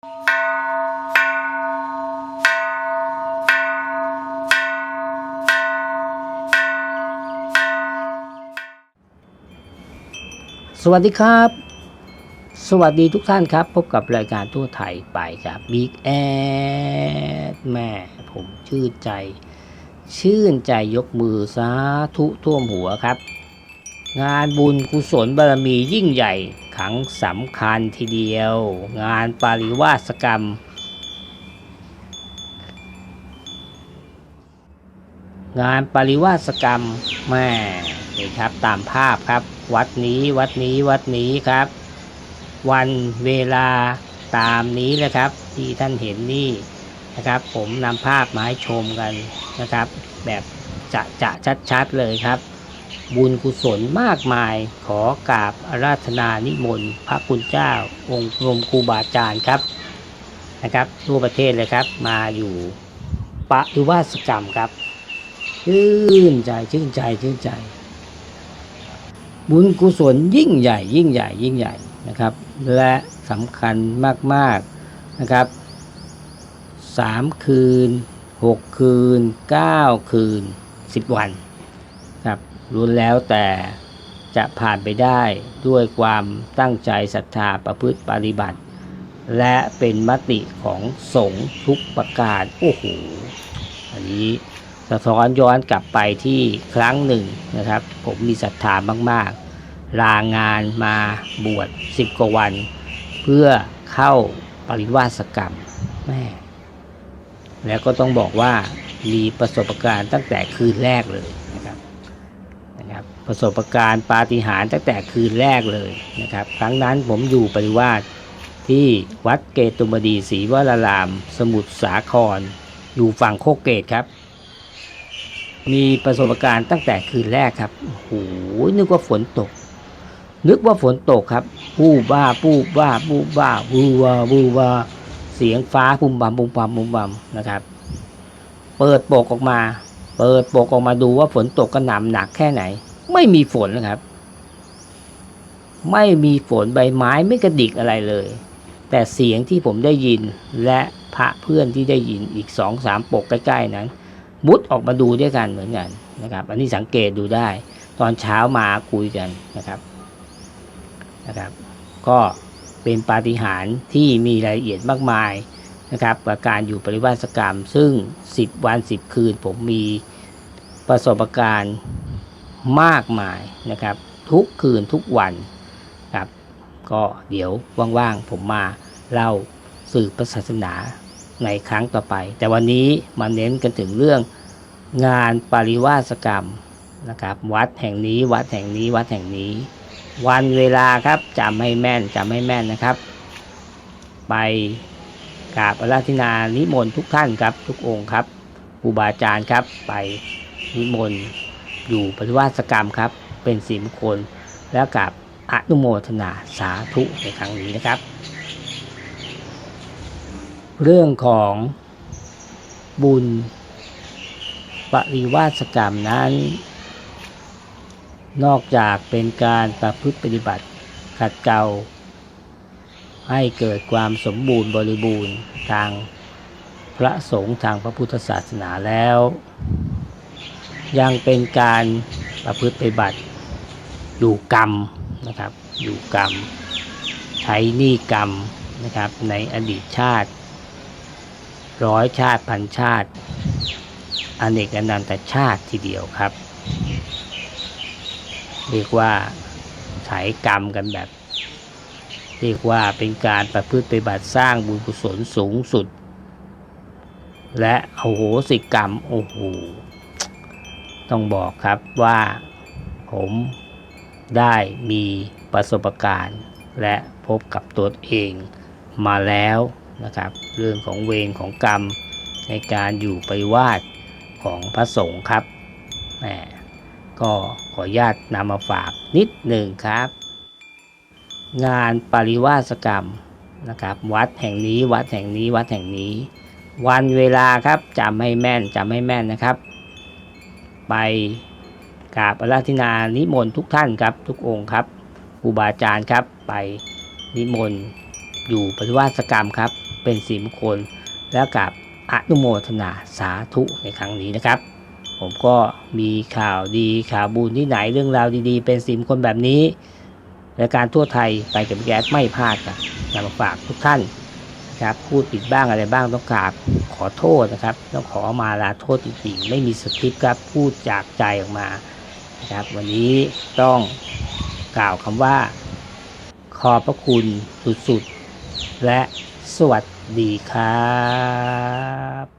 สวัสดีครับ สวัสดีทุกท่านครับ พบกับรายการทั่วไทยไปครับบิ๊กแอดแม่ผมชื่นใจ ชื่นใจยกมือสาธุท่วมหัวครับ งานบุญกุศลบารมียิ่งใหญ่ครั้งสำคัญทีเดียว งานปาริวาสกรรม งานปริวาสกรรมแม่นี่ครับตามภาพครับ วัดนี้วัดนี้วัดนี้ครับ วันเวลาตามนี้เลยครับ ที่ท่านเห็นนี่นะครับ ผมนำภาพมาให้ชมกันนะครับ แบบจะจะชัดๆเลยครับ บุญกุศลมากมายขอกราบอาราธนานิมนต์พระคุณเจ้า องค์รมครูบาอาจารย์ครับนะครับทั่วประเทศเลยครับ มาอยู่ปริวาสกรรมครับชื่นใจชื่นใจชื่นใจ บุญกุศลยิ่งใหญ่ ยิ่งใหญ่ ยิ่งใหญ่นะครับ และสำคัญมากๆนะครับสามคืนหกคืนเก้าคืนสิบวันครับ รุนแล้วแต่จะผ่านไปได้ด้วยความตั้งใจศรัทธาประพฤติปฏิบัติ และเป็นมติของสงฆ์ทุกประการโอ้โหอันนี้สะท้อนย้อนกลับไปที่ครั้งหนึ่งนะครับ ผมมีศรัทธามากๆ ลางานมาบวช10กว่าวัน เพื่อเข้าปริวาสกรรมแม่แล้วก็ต้องบอกว่ามีประสบการณ์ตั้งแต่คืนแรกเลยนะครับนะครับ ประสบการณ์ปาฏิหาริย์ตั้งแต่คืนแรกเลยนะครับ ครั้งนั้นผมอยู่ปริวาสที่วัดเกตุมดีศรีวราราม สมุทรสาคร อยู่ฝั่งโคกเกตครับ มีประสบการณ์ตั้งแต่คืนแรกครับโอ้โหนึกว่าฝนตก นึกว่าฝนตกครับปูบ้าปูบ้าปูบ้าบูวาบูวาเสียงฟ้าปุ่มบัมปุมบัมปุมบัมนะครับ เปิดปกออกมา เปิดปกออกมาดูว่าฝนตกกระหน่ำหนักแค่ไหน ไม่มีฝนนะครับ ไม่มีฝนใบไม้ไม่กระดิกอะไรเลย แต่เสียงที่ผมได้ยินและพระเพื่อนที่ได้ยินอีกสองสามปกใกล้ๆนั้น มุดออกมาดูด้วยกันเหมือนกันนะครับ อันนี้สังเกตดูได้ ตอนเช้ามาคุยกันนะครับนะครับ ก็เป็นปาฏิหาริย์ที่มีรายละเอียดมากมายนะครับกับการอยู่ปริวาสกรรม ซึ่ง 10 วัน 10 คืนผมมีประสบการณ์ มากมายนะครับ ทุกคืนทุกวันครับก็เดี๋ยวว่างๆผมมาเล่าสื่อพระศาสนาในครั้งต่อไป แต่วันนี้มาเน้นกันถึงเรื่องงานปริวาสกรรมนะครับ วัดแห่งนี้วัดแห่งนี้วัดแห่งนี้ วันเวลาครับจำให้แม่นจำให้แม่นนะครับ ไปกราบอาราธนานิมนต์ทุกท่านครับ ทุกองค์ครับครูบาอาจารย์ครับไปนิมนต์ อยู่ปริวาสกรรมครับ เป็นสีมงคลแล้วกับอนุโมทนาสาธุในครั้งนี้นะครับ เรื่องของบุญปริวาสกรรมนั้น นอกจากเป็นการประพฤติปฏิบัติขัดเกลาให้เกิดความสมบูรณ์บริบูรณ์ทางพระสงฆ์ทางพระพุทธศาสนาแล้ว ยังเป็นการประพฤติปฏิบัติอยู่กรรมนะครับ อยู่กรรม ใช้หนี้กรรมนะครับ ในอดีตชาติ ร้อยชาติพันชาติอเนกอนันตชาติทีเดียวครับ เรียกว่าใช้กรรมกันแบบ เรียกว่าเป็นการประพฤติปฏิบัติสร้างบุญกุศลสูงสุด และโอโหสิกรรมโอ้โห ต้องบอกครับว่าผมได้มีประสบการณ์ และพบกับตัวเองมาแล้วนะครับ เรื่องของเวรของกรรมในการอยู่ไปวาสของพระสงฆ์ครับแหมก็ขออนุญาตนำมาฝากนิดหนึ่งครับ งานปริวาสกรรมนะครับ วัดแห่งนี้วัดแห่งนี้วัดแห่งนี้ วันเวลาครับจำให้แม่นจำให้แม่นนะครับ ไปกราบอาราธนานิมนต์ทุกท่านครับ ทุกองค์ครับครูบาอาจารย์ครับ ไปนิมนต์อยู่ปฏิวาสกรรมครับ เป็นสีมงคลและกับอนุโมทนาสาธุในครั้งนี้นะครับ ผมก็มีข่าวดีข่าวบุญที่ไหนเรื่องราวดีๆ เป็นสีมงคลแบบนี้รายการทั่วไทยไปกับแก๊สไม่พลาดครับนำมาฝากทุกท่าน นะครับ พูดผิดบ้างอะไรบ้างต้องกราบขอโทษนะครับ ต้องขอมาลาโทษจริงๆไม่มีสคริปต์ครับพูดจากใจออกมานะครับ วันนี้ต้องกล่าวคำว่า ขอบพระคุณสุดๆ และสวัสดีครับ